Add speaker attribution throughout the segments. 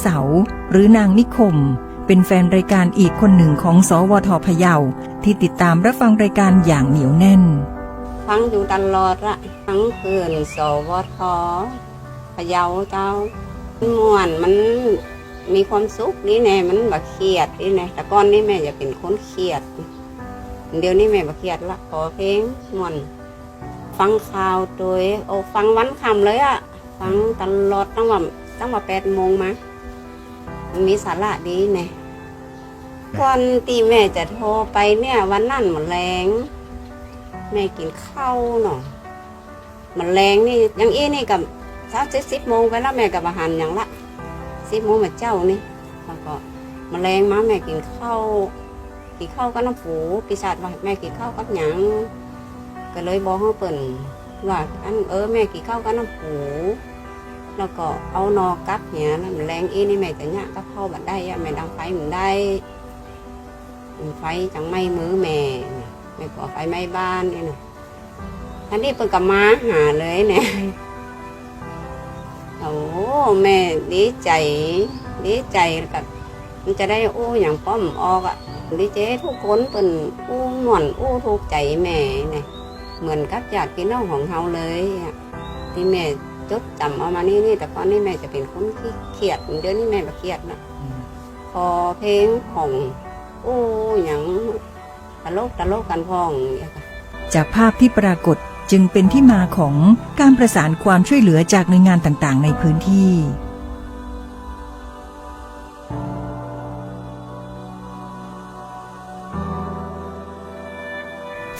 Speaker 1: เสาหรือนางนิคม เป็นแฟนรายการอีกคนหนึ่งของสวทพะเยาที่ติดตามรับฟังรายการอย่างเหนียวแน่น
Speaker 2: ฟังอยู่ตลอดละทั้งคืนสวทพะเยาเจ้าม่วนมันมีความสุขนี่แน่มันบ่เครียดนี่แน่แต่ก่อนนี่แม่จะเป็นคนเครียด เดี๋ยวนี้แม่บ่เครียดละขอเพลงม่วนฟังข่าวโดยโอ้ฟังวันคำเลยอะฟังตลอดตั้งว่า ตั้งว่าแปดโมงมามันมีสาระดีแน่วันตีแม่จะโทรไปเนี่ย วันนั่นหมดแรงแม่กินข้าวเนาะมันแรงนี่อยังอี้นี่กับเช้าสิบโมงไปแล้วแม่กับอาหารอย่างละสิบโมงมาเจ้านี่แล้วก็มันแรงมาแม่กินข้าวกินข้าวกับน้ำปูปีศาจว่าแม่กินข้าวกับหยังก็เลยบอกเขาเปิ่นว่าอันเออแม่กินข้าวกับน้ำปู แล้วก็เอานอกับเหียนะมันแรงอีนี่แม่จะเนี่ยกับข้าบัดได้อะแม่ดังไฟมันได้ไฟจังไม่มือแม่ไม่ก่อไฟไหม้บ้านนี่นะอันนี้เปินกับมาหาเลยเนี่ยโอ้แม่ดีใจดีใจกับมันจะได้อู้อย่างป้อมออกอะดีเจทุกคนเป็นอู้หม่วนอู้ถูกใจแม่เนี่ยเหมือนกับญาติพี่น้องของเราเลยอะที่แม่ จดจำเอามานี่นี่แต่ก่อนนี่แม่จะเป็นคนที่เครียดเดี๋ยวนี้แม่ไม่เครียดนะพอเพลงของอู้อย่างตลกตลกกันพ้องอย่างเงี้ยค่ะ
Speaker 1: จากภาพที่ปรากฏจึงเป็นที่มาของการประสานความช่วยเหลือจากหน่วยงานต่างๆ ในพื้นที่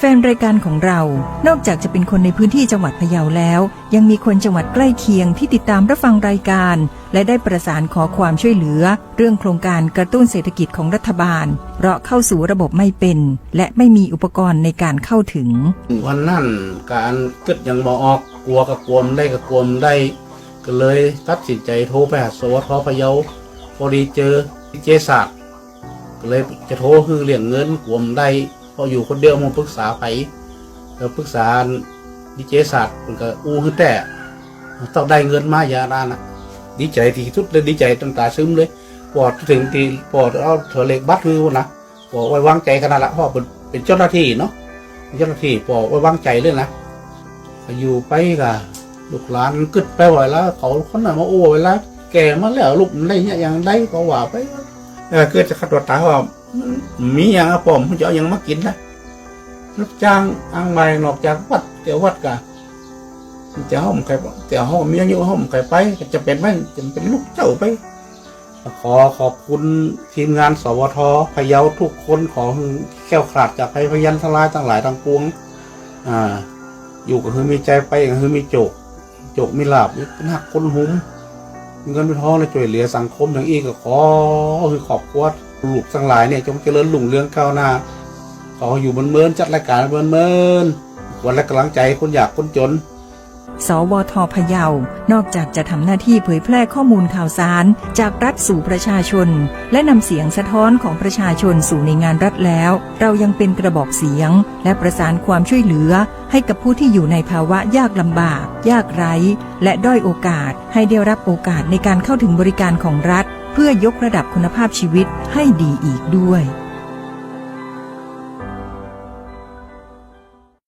Speaker 1: แฟนรายการของเรา นอกจากจะเป็นคนในพื้นที่จังหวัดพะเยาแล้ว ยังมีคนจังหวัดใกล้เคียงที่ติดตามรับฟังรายการ และได้ประสานขอความช่วยเหลือ เรื่องโครงการกระตุ้นเศรษฐกิจของรัฐบาล เพราะเข้าสู่ระบบไม่เป็น และไม่มีอุปกรณ์ในการเข้าถึง
Speaker 3: วันนั้นการกึดยังบอออกกลัวกับกลัวมได้กับกลัวมได้ ก็เลยตัดสินใจโทรไปหาสวทพะเยาพอดีเจอเจศาสตร์ก็เลยจะโทรคือเรียงเงินกลัวมได้ พออยู่คนเดียวมาปรึกษาไปแล้วปรึกษาดีเจศาสตร์มันก็อู้ขึ้นแต่ต้องได้เงินมาอย่าดานะดีใจที่สุดเลยดีใจตั้งตาซึมเลยปอดถึงตีปอดเอาเถอเล็กบัตรคือนะปอดไว้วางใจขนาดละเพราะเป็นเป็นเจ้าหน้าที่เนาะเจ้าหน้าที่ปอไว้วางใจเลยนะอยู่ไปกับลูกหลานกึดไปไหวแล้วเขาคนนั้นมาโอ้ไว้แล้วแก่มาแล้วลูกมันได้เนี่ยยังได้ก็ว่าไปเออเกิดจะขัดตัวตาว่า มีอย่างอะผมจะเอาอย่างมากินนะรับจ้างอ้างใบนอกจากวัดเดี๋ยววัดกะจะห้องใครเดี๋ยวห้องมีอายุห้องใครไปจะเป็นไหมจะเป็นลูกเจ้าไป ขอขอบคุณทีมงานสวทพะเยาทุกคนขอให้แก้วขาดจากภัยพยันทลายต่างหลายต่างปวง อ่า อยู่ก็คือมีใจไปก็คือมีโจก โจกมีลาบนักคนหุ้ม มีเงินมีทองและช่วยเหลือสังคมอย่างอีกก็ขอคือขอบคุณลูกทั้งหลายเนี่ยจงเจริญรุ่งเรืองก้าวหน้า ขออยู่บนเมินจัดรายการบนเมินวันและกำลังใจคนอยากคนจน
Speaker 1: สวทพะเยา นอกจากจะทำหน้าที่เผยแพร่ข้อมูลข่าวสาร จากรัฐสู่ประชาชน และนำเสียงสะท้อนของประชาชนสู่ในงานรัฐแล้ว เรายังเป็นกระบอกเสียง และประสานความช่วยเหลือ ให้กับผู้ที่อยู่ในภาวะยากลำบาก ยากไร้ และด้อยโอกาส ให้ได้รับโอกาสในการเข้าถึงบริการของรัฐ เพื่อยกระดับคุณภาพชีวิตให้ดีอีกด้วย